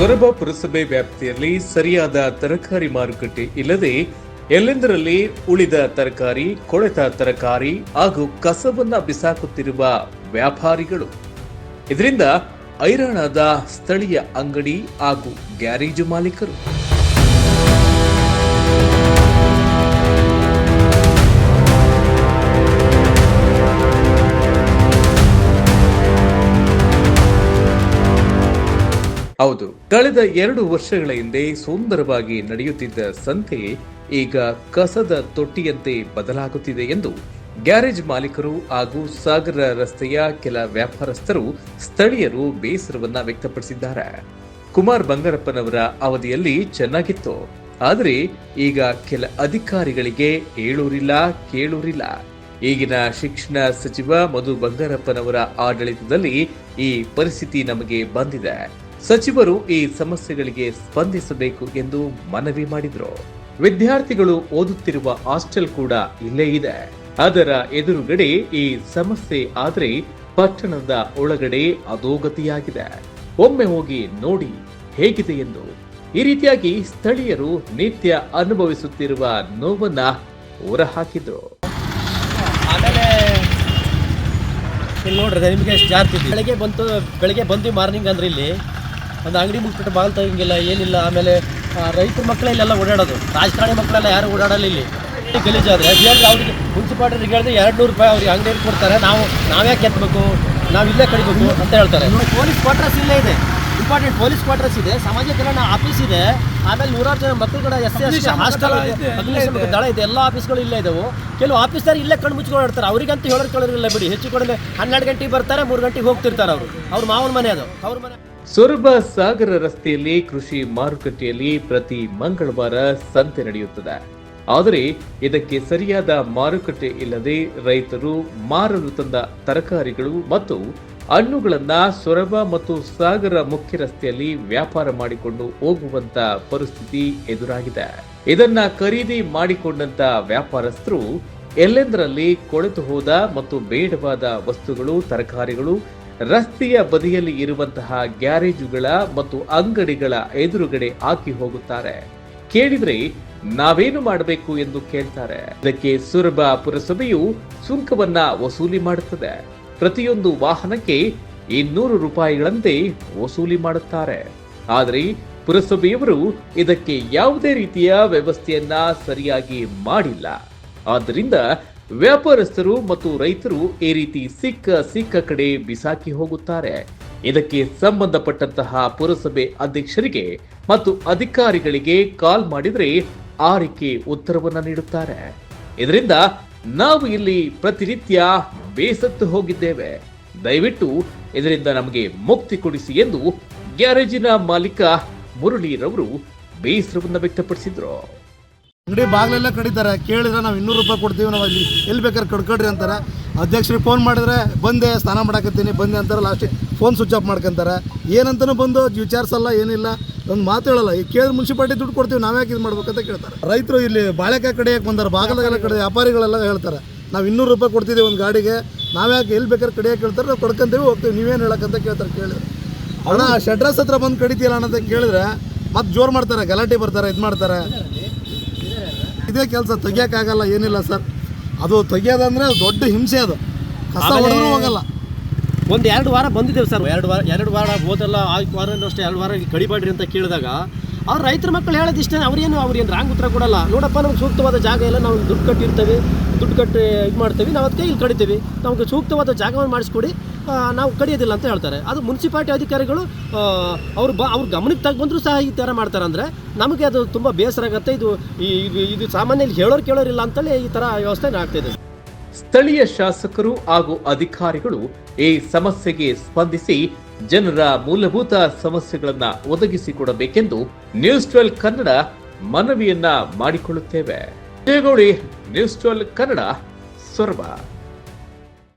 ಸೊರಬ ಪುರಸಭೆ ವ್ಯಾಪ್ತಿಯಲ್ಲಿ ಸರಿಯಾದ ತರಕಾರಿ ಮಾರುಕಟ್ಟೆ ಇಲ್ಲದೆ ಎಲ್ಲೆಂದರಲ್ಲಿ ಉಳಿದ ತರಕಾರಿ, ಕೊಳೆತ ತರಕಾರಿ ಹಾಗೂ ಕಸವನ್ನ ಬಿಸಾಕುತ್ತಿರುವ ವ್ಯಾಪಾರಿಗಳು. ಇದರಿಂದ ಐರಾಣದ ಸ್ಥಳೀಯ ಅಂಗಡಿ ಹಾಗೂ ಗ್ಯಾರೇಜು ಮಾಲೀಕರು. ಹೌದು, ಕಳೆದ ಎರಡು ವರ್ಷಗಳ ಹಿಂದೆ ಸುಂದರವಾಗಿ ನಡೆಯುತ್ತಿದ್ದ ಸಂತೆ ಈಗ ಕಸದ ತೊಟ್ಟಿಯಂತೆ ಬದಲಾಗುತ್ತಿದೆ ಎಂದು ಗ್ಯಾರೇಜ್ ಮಾಲೀಕರು ಹಾಗೂ ಸಾಗರ ರಸ್ತೆಯ ಕೆಲ ವ್ಯಾಪಾರಸ್ಥರು ಸ್ಥಳೀಯರು ಬೇಸರವನ್ನ ವ್ಯಕ್ತಪಡಿಸಿದ್ದಾರೆ. ಕುಮಾರ್ ಬಂಗಾರಪ್ಪನವರ ಅವಧಿಯಲ್ಲಿ ಚೆನ್ನಾಗಿತ್ತು, ಆದರೆ ಈಗ ಕೆಲ ಅಧಿಕಾರಿಗಳಿಗೆ ಹೇಳೂರಿಲ್ಲ, ಕೇಳೂರಿಲ್ಲ. ಈಗಿನ ಶಿಕ್ಷಣ ಸಚಿವ ಮಧು ಬಂಗಾರಪ್ಪನವರ ಆಡಳಿತದಲ್ಲಿ ಈ ಪರಿಸ್ಥಿತಿ ನಮಗೆ ಬಂದಿದೆ. ಸಚಿವರು ಈ ಸಮಸ್ಯೆಗಳಿಗೆ ಸ್ಪಂದಿಸಬೇಕು ಎಂದು ಮನವಿ ಮಾಡಿದರು. ವಿದ್ಯಾರ್ಥಿಗಳು ಓದುತ್ತಿರುವ ಹಾಸ್ಟೆಲ್ ಕೂಡ ಇಲ್ಲೇ ಇದೆ. ಅದರ ಎದುರುಗಡೆ ಈ ಸಮಸ್ಯೆ ಆದರೆ ಪಟ್ಟಣದ ಒಳಗಡೆ ಅಧೋಗತಿಯಾಗಿದೆ. ಒಮ್ಮೆ ಹೋಗಿ ನೋಡಿ ಹೇಗಿದೆ ಎಂದು. ಈ ರೀತಿಯಾಗಿ ಸ್ಥಳೀಯರು ನಿತ್ಯ ಅನುಭವಿಸುತ್ತಿರುವ ನೋವನ್ನ ಹೊರಹಾಕಿದ್ರು. ಆಮೇಲೆ ಇಲ್ಲಿ ನೋಡ್ರಿ, ನಿಮಗೆ ಜಾಸ್ತಿ. ಬೆಳಗ್ಗೆ ಬಂತು, ಬೆಳಗ್ಗೆ ಬಂದ್ವಿ ಮಾರ್ನಿಂಗ್ ಅಂದ್ರೆ ಇಲ್ಲಿ. ಒಂದು ಅಂಗಡಿ ಮುಟ್ಬಿಟ್ಟು ಬಾಲ್ ತೆಗಿಂಗಿಲ್ಲ ಏನಿಲ್ಲ ಆಮೇಲೆ ರೈತರ ಮಕ್ಕಳೇ ಇಲ್ಲೆಲ್ಲ ಓಡಾಡೋದು. ರಾಜಕಾರಣಿ ಮಕ್ಕಳೆಲ್ಲ ಯಾರು ಓಡಾಡಲ್ಲ ಇಲ್ಲಿ. ಗಲೀಜಾದ್ರೆ. ಹೇಳಿದ್ರೆ ಅವ್ರಿಗೆ ಮುನ್ಸಿಪಾಲ್ಟಿಗೆ ಹೇಳಿದ್ರೆ ಎರಡು ನೂರು ರೂಪಾಯಿ ಅವ್ರಿಗೆ ಅಂಗಡಿ ಕೊಡ್ತಾರೆ. ನಾವು ನಾವ್ಯಾಕೆ ಎತ್ತಬೇಕು ನಾವು ಇಲ್ಲೇ ಕಡಿಬೇಕು ಅಂತ ಹೇಳ್ತಾರೆ. ಪೊಲೀಸ್ ಕ್ವಾರ್ಟರ್ಸ್ ಇಲ್ಲೇ ಇದೆ. ಇಂಪಾರ್ಟೆಂಟ್ ಪೊಲೀಸ್ ಕ್ವಾರ್ಟರ್ಸ್ ಇದೆ. ಸಮಾಜ ಕಲ್ಯಾಣ ಆಫೀಸ್ ಇದೆ. ಆಮೇಲೆ ನೂರಾರು ಜನ ಮಕ್ಕಳು ಕೂಡ ಎಸ್ ಎಸ್ ಹಾಸ್ಟೆಲ್ ಅಗ್ನಿಶಾಮಕ ದಳ ಇದೆ. ಎಲ್ಲ ಆಫೀಸ್ಗಳು ಇಲ್ಲೇ ಇದಾವೆ. ಕೆಲವು ಆಫೀಸರ್ ಇಲ್ಲೇ ಕಣ್ಣು ಮುಚ್ಕೊಂಡು ಇರ್ತಾರೆ ಅವ್ರಿಗಂತೂ ಹೇಳೋರು ಕೇಳೋದಿಲ್ಲ ಬಿಡಿ. ಹೆಚ್ಚು ಕಡಿಮೆ ಹನ್ನೆರಡು ಗಂಟೆಗೆ ಬರ್ತಾರೆ ಮೂರು ಗಂಟೆಗೆ ಹೋಗ್ತಿರ್ತಾರೆ ಅವರು. ಅವ್ರ ಮಾವನ ಮನೆ ಅದು. ಅವ್ರ ಮನೆ ಸೊರಬ ಸಾಗರ ರಸ್ತೆಯಲ್ಲಿ ಕೃಷಿ ಮಾರುಕಟ್ಟೆಯಲ್ಲಿ ಪ್ರತಿ ಮಂಗಳವಾರ ಸಂತೆ ನಡೆಯುತ್ತದೆ. ಆದರೆ ಇದಕ್ಕೆ ಸರಿಯಾದ ಮಾರುಕಟ್ಟೆ ಇಲ್ಲದೆ ರೈತರು ಮಾರಲು ತಂದ ತರಕಾರಿಗಳು ಮತ್ತು ಹಣ್ಣುಗಳನ್ನ ಸೊರಬ ಮತ್ತು ಸಾಗರ ಮುಖ್ಯ ರಸ್ತೆಯಲ್ಲಿ ವ್ಯಾಪಾರ ಮಾಡಿಕೊಂಡು ಹೋಗುವಂತ ಪರಿಸ್ಥಿತಿ ಎದುರಾಗಿದೆ. ಇದನ್ನ ಖರೀದಿ ಮಾಡಿಕೊಂಡಂತ ವ್ಯಾಪಾರಸ್ಥರು ಎಲ್ಲೆಂದರಲ್ಲಿ ಕೊಳೆತು ಹೋದ ಮತ್ತು ಬೇಡವಾದ ವಸ್ತುಗಳು, ತರಕಾರಿಗಳು ರಸ್ತೆಯ ಬದಿಯಲ್ಲಿ ಇರುವಂತಹ ಗ್ಯಾರೇಜುಗಳ ಮತ್ತು ಅಂಗಡಿಗಳ ಎದುರುಗಡೆ ಹಾಕಿ ಹೋಗುತ್ತಾರೆ. ಕೇಳಿದ್ರೆ ನಾವೇನು ಮಾಡಬೇಕು ಎಂದು ಕೇಳ್ತಾರೆ. ಇದಕ್ಕೆ ಸುರಬ ಪುರಸಭೆಯು ಸುಂಕವನ್ನ ವಸೂಲಿ ಮಾಡುತ್ತದೆ. ಪ್ರತಿಯೊಂದು ವಾಹನಕ್ಕೆ ಇನ್ನೂರು ರೂಪಾಯಿಗಳಂತೆ ವಸೂಲಿ ಮಾಡುತ್ತಾರೆ. ಆದರೆ ಪುರಸಭೆಯವರು ಇದಕ್ಕೆ ಯಾವುದೇ ರೀತಿಯ ವ್ಯವಸ್ಥೆಯನ್ನ ಸರಿಯಾಗಿ ಮಾಡಿಲ್ಲ. ಆದ್ದರಿಂದ ವ್ಯಾಪಾರಸ್ಥರು ಮತ್ತು ರೈತರು ಈ ರೀತಿ ಸಿಕ್ಕ ಸಿಕ್ಕ ಕಡೆ ಬಿಸಾಕಿ ಹೋಗುತ್ತಾರೆ. ಇದಕ್ಕೆ ಸಂಬಂಧಪಟ್ಟಂತಹ ಪುರಸಭೆ ಅಧ್ಯಕ್ಷರಿಗೆ ಮತ್ತು ಅಧಿಕಾರಿಗಳಿಗೆ ಕಾಲ್ ಮಾಡಿದರೆ ಆರಿಕೆ ಉತ್ತರವನ್ನು ನೀಡುತ್ತಾರೆ. ಇದರಿಂದ ನಾವು ಇಲ್ಲಿ ಪ್ರತಿನಿತ್ಯ ಬೇಸತ್ತು ಹೋಗಿದ್ದೇವೆ. ದಯವಿಟ್ಟು ಇದರಿಂದ ನಮಗೆ ಮುಕ್ತಿ ಕೊಡಿಸಿ ಎಂದು ಗ್ಯಾರೇಜಿನ ಮಾಲೀಕ ಮುರಳಿರವರು ಬೇಸರವನ್ನು ವ್ಯಕ್ತಪಡಿಸಿದ್ರು. ಅಂಗಡಿ ಬಾಗಿಲೆಲ್ಲ ಕಡಿತಾರೆ. ಕೇಳಿದ್ರೆ ನಾವು ಇನ್ನೂರು ರೂಪಾಯಿ ಕೊಡ್ತೀವಿ, ನಾವು ಅಲ್ಲಿ ಎಲ್ಲಿ ಬೇಕಾದ್ರೆ ಕಡ್ಕೊಡ್ರಿ ಅಂತಾರೆ. ಅಧ್ಯಕ್ಷರಿಗೆ ಫೋನ್ ಮಾಡಿದ್ರೆ, ಬಂದೆ, ಸ್ನಾನ ಮಾಡಕತ್ತೀನಿ, ಬಂದೆ ಅಂತಾರೆ. ಲಾಸ್ಟಿಗೆ ಫೋನ್ ಸ್ವಿಚ್ ಆಫ್ ಮಾಡ್ಕೊಂತಾರೆ. ಏನಂತನೂ ಬಂದು ವಿಚಾರಿಸಲ್ಲ, ಏನಿಲ್ಲ. ಒಂದು ಮಾತು ಹೇಳಲ್ಲ ಈಗ ಕೇಳಿದ್ರೆ ಮುನ್ಸಿಪಾಲ್ಟಿ ದುಡ್ಡು ಕೊಡ್ತೀವಿ ನಾವ್ಯಾಕೆ ಇದು ಮಾಡ್ಬೇಕಂತ ಕೇಳ್ತಾರೆ. ರೈತರು ಇಲ್ಲಿ ಬಾಳೆಕಾಯಿ ಕಡೆಯಕ್ಕೆ ಬಂದಾರೆ? ಬಾಗಲಗಳ ಕಡೆ ವ್ಯಾಪಾರಿಗಳೆಲ್ಲ ಹೇಳ್ತಾರೆ, ನಾವು ಇನ್ನೂರು ರೂಪಾಯಿ ಕೊಡ್ತಿದ್ದೀವಿ ಒಂದು ಗಾಡಿಗೆ ನಾವ್ಯಾಕೆ ಎಲ್ಲಿ ಬೇಕಾದ್ರೆ ಕಡಿಯೋಕೆ ಹೇಳ್ತಾರೆ, ನಾವು ಕೊಡ್ಕೊಂತೀವಿ, ಹೋಗ್ತೀವಿ. ನೀವೇನು ಹೇಳಕ್ಕಂತ ಕೇಳ್ತಾರೆ, ಕೇಳಿದ್ರೆ. ಅಣ್ಣ, ಶೆಡ್ರಸ್ ಹತ್ರ ಬಂದು ಕಡಿತೀಯಲ್ಲ ಅನ್ನೋದಕ್ಕೆ ಕೇಳಿದ್ರೆ, ಮತ್ತೆ ಜೋರು ಮಾಡ್ತಾರೆ, ಗಲಾಟೆ ಬರ್ತಾರೆ, ಇದು ಮಾಡ್ತಾರೆ. ಇದೇ ಕೆಲಸ ತೆಗಿಯೋಕ್ಕಾಗಲ್ಲ ಏನಿಲ್ಲ ಸರ್. ಅದು ತೆಗಿಯೋದಂದ್ರೆ ದೊಡ್ಡ ಹಿಂಸೆ ಅದು. ಕಸ ಆಮೇಲೆ- ಹೊಡೆದ್ರೂ ಹೋಗಲ್ಲ. ಒಂದು ಎರಡು ವಾರ ಬಂದಿದ್ದೇವೆ ಸರ್. ಎರಡು ವಾರ ಎರಡು ವಾರ ಹೋದಲ್ಲ ಆ ವಾರ ಅಷ್ಟೇ ಎರಡು ವಾರ ಕಡಿಬೇಡ್ರಿ ಅಂತ ಕೇಳಿದಾಗ ಅವ್ರು ರೈತರ ಮಕ್ಕಳು ಹೇಳೋದಿಷ್ಟೇ ಅವ್ರೇನು ಅವ್ರೇನು ರಾಂಗ್ ಉತ್ತರ ಕೊಡಲ್ಲ. ನೋಡಪ್ಪ ನಮ್ಗೆ ಸೂಕ್ತವಾದ ಜಾಗ ಎಲ್ಲ ನಾವು ದುಡ್ಡು ಕಟ್ಟಿರ್ತೇವೆ ದುಡ್ಡು ಕಟ್ಟಿ ಇದು ಮಾಡ್ತೇವೆ ನಾವು ಅದಕ್ಕೆ ಇಲ್ಲಿ ಕಡಿತೀವಿ. ನಮಗೆ ಸೂಕ್ತವಾದ ಜಾಗವನ್ನು ಮಾಡಿಸ್ಕೊಡಿ ನಾವು ಕಡಿಯೋದಿಲ್ಲ ಅಂತ ಹೇಳ್ತಾರೆ. ಅದು ಮುನ್ಸಿಪಾಲ್ಟಿ ಅಧಿಕಾರಿಗಳು ಆ, ಅವ್ರು ಬ ಅವ್ರ ಗಮನಕ್ಕೆ ತಗೊಂಡ್ರು ಸಹ ಈ ಥರ ಮಾಡ್ತಾರೆ ಅಂದರೆ ನಮಗೆ ಅದು ತುಂಬ ಬೇಸರ ಆಗುತ್ತೆ. ಇದು ಇದು ಇದು ಸಾಮಾನ್ಯ ಇಲ್ಲಿ ಹೇಳೋರು ಕೇಳೋರಿಲ್ಲ ಅಂತಲೇ ಈ ಥರ ವ್ಯವಸ್ಥೆ ಆಗ್ತಿದೆ ಸ್ಥಳೀಯ ಶಾಸಕರು ಹಾಗೂ ಅಧಿಕಾರಿಗಳು ಈ ಸಮಸ್ಯೆಗೆ ಸ್ಪಂದಿಸಿ ಜನರ ಮೂಲಭೂತ ಸಮಸ್ಯೆಗಳನ್ನ ಒದಗಿಸಿಕೊಡಬೇಕೆಂದು ನ್ಯೂಸ್ ಟ್ವೆಲ್ ಕನ್ನಡ ಮನವಿಯನ್ನ ಮಾಡಿಕೊಳ್ಳುತ್ತೇವೆ. News twelve Kannada Soraba